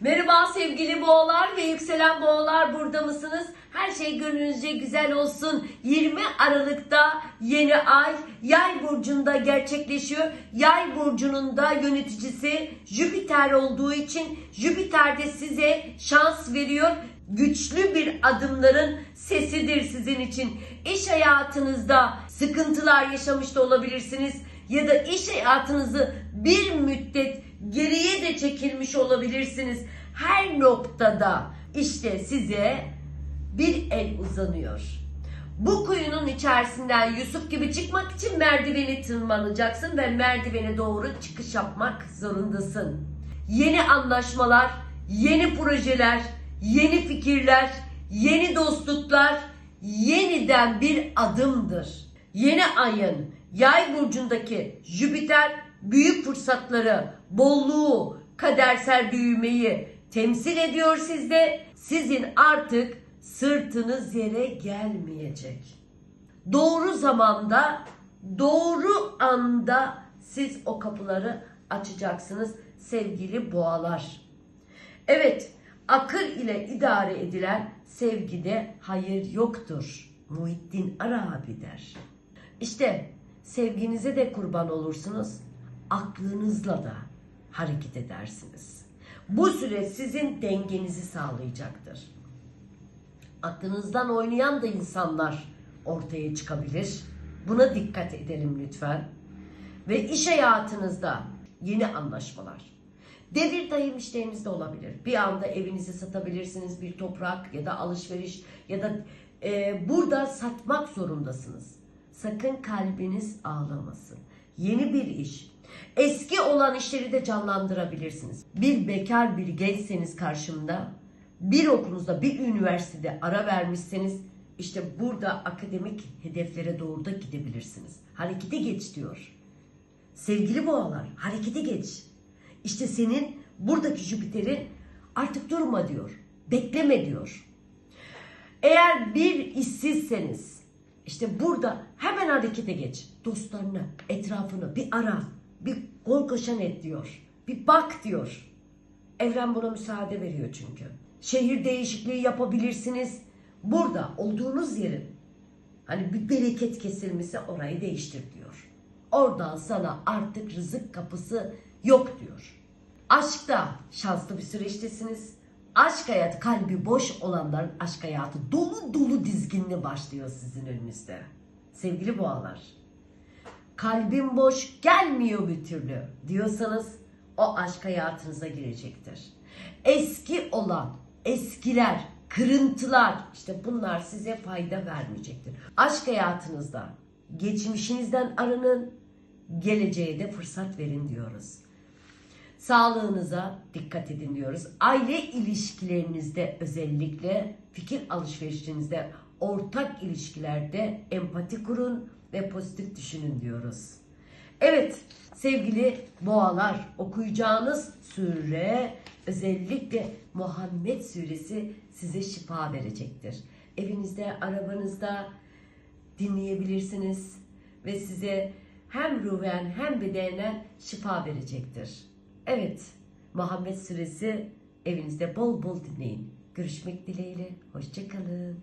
Merhaba sevgili boğalar ve yükselen boğalar burada mısınız? Her şey gönlünüzce güzel olsun. 20 Aralık'ta yeni ay yay burcunda gerçekleşiyor. Yay burcunun da yöneticisi Jüpiter olduğu için Jüpiter de size şans veriyor. Güçlü bir adımların sesidir sizin için. İş hayatınızda sıkıntılar yaşamış da olabilirsiniz ya da iş hayatınızı bir müddet geriye de çekilmiş olabilirsiniz. Her noktada işte size bir el uzanıyor. Bu kuyunun içerisinden Yusuf gibi çıkmak için merdiveni tırmanacaksın ve merdivene doğru çıkış yapmak zorundasın. Yeni anlaşmalar, yeni projeler, yeni fikirler, yeni dostluklar yeniden bir adımdır. Yeni ayın yay burcundaki Jüpiter büyük fırsatları, bolluğu, kadersel büyümeyi temsil ediyor sizde. Sizin artık sırtınız yere gelmeyecek. Doğru zamanda, doğru anda siz o kapıları açacaksınız sevgili boğalar. Evet, akıl ile idare edilen sevgide hayır yoktur. Muhittin Arabi der. İşte sevginize de kurban olursunuz, aklınızla da hareket edersiniz. Bu süreç sizin dengenizi sağlayacaktır. Aklınızdan oynayan da insanlar ortaya çıkabilir. Buna dikkat edelim lütfen. Ve iş hayatınızda yeni anlaşmalar. Devir dayım işleriniz de olabilir. Bir anda evinizi satabilirsiniz, bir toprak ya da alışveriş ya da e, burada satmak zorundasınız. Sakın kalbiniz ağlamasın. Yeni bir iş. Eski olan işleri de canlandırabilirsiniz. Bir bekar bir gençseniz karşımda, bir okulunuzda, bir üniversitede ara vermişseniz işte burada akademik hedeflere doğru da gidebilirsiniz. Harekete geç diyor. Sevgili boğalar harekete geç. İşte senin buradaki Jüpiter'in artık durma diyor. Bekleme diyor. Eğer bir işsizseniz işte burada hemen harekete geç. Dostlarını, etrafını bir ara. Bir kol koşan et diyor. Bir bak diyor. Evren buna müsaade veriyor çünkü. Şehir değişikliği yapabilirsiniz. Burada olduğunuz yerin hani bir bereket kesilmesi orayı değiştir diyor. Oradan sana artık rızık kapısı yok diyor. Aşkta şanslı bir süreçtesiniz. Aşk hayatı kalbi boş olanların aşk hayatı dolu dolu dizginli başlıyor sizin önünüzde. Sevgili boğalar. Kalbim boş gelmiyor bir türlü diyorsanız o aşk hayatınıza girecektir. Eski olan, eskiler, kırıntılar işte bunlar size fayda vermeyecektir. Aşk hayatınızda geçmişinizden arının, geleceğe de fırsat verin diyoruz. Sağlığınıza dikkat edin diyoruz. Aile ilişkilerinizde özellikle fikir alışverişinizde, ortak ilişkilerde empati kurun ve pozitif düşünün diyoruz. Evet sevgili boğalar okuyacağınız sure özellikle Muhammed suresi size şifa verecektir. Evinizde, arabanızda dinleyebilirsiniz ve size hem ruhen hem bedenen şifa verecektir. Evet, Muhammed suresi evinizde bol bol dinleyin. Görüşmek dileğiyle, hoşçakalın.